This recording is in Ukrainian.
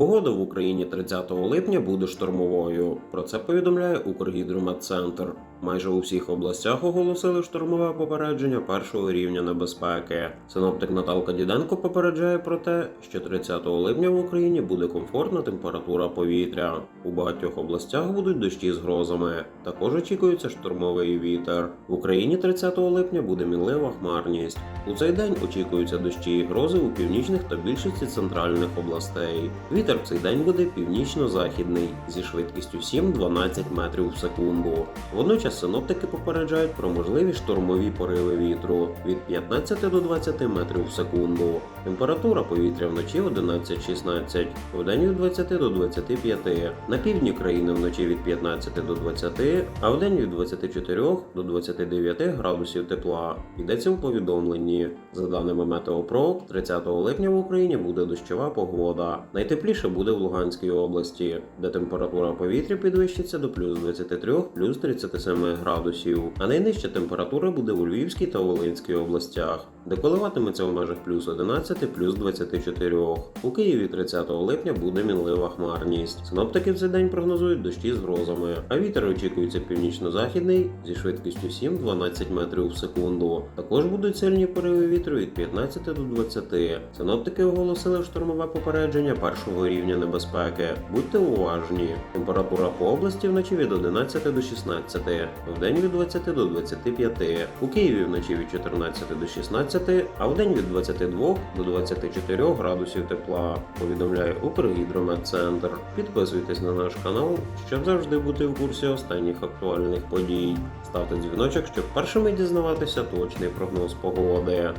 Погода в Україні 30 липня буде штормовою. Про це повідомляє Укргідрометцентр. Майже у всіх областях оголосили штормове попередження першого рівня небезпеки. Синоптик Наталка Діденко попереджає про те, що 30 липня в Україні буде комфортна температура повітря. У багатьох областях будуть дощі з грозами. Також очікується штормовий вітер. В Україні 30 липня буде мінлива хмарність. У цей день очікуються дощі і грози у північних та більшості центральних областей. Вітер в цей день буде північно-західний зі швидкістю 7-12 метрів в секунду. Водночас синоптики попереджають про можливі штормові пориви вітру від 15 до 20 метрів в секунду. Температура повітря вночі 11-16, вдень від 20 до 25. На півдні країни вночі від 15 до 20, а вдень від 24 до 29 градусів тепла. Йдеться у повідомленні. За даними Метеопро, 30 липня в Україні буде дощова погода. Найтепліше буде в Луганській області, де температура повітря підвищиться до плюс 23 плюс 37 градусів. А найнижча температура буде у Львівській та Волинській областях, де коливатиметься в межах плюс 11 плюс 24. У Києві 30 липня буде мінлива хмарність. Синоптики в цей день прогнозують дощі з грозами, а вітер очікується північно-західний зі швидкістю 7-12 метрів в секунду. Також будуть сильні пориви вітру від 15 до 20. Синоптики оголосили штормове попередження першого рівня небезпеки. Будьте уважні. Температура по області вночі від 11 до 16, вдень від 20 до 25. У Києві вночі від 14 до 16, а вдень від 22 до 24 градусів тепла. Повідомляє Укргідрометцентр. Підписуйтесь на наш канал, щоб завжди бути в курсі останніх актуальних подій. Ставте дзвіночок, щоб першими дізнаватися точний прогноз погоди.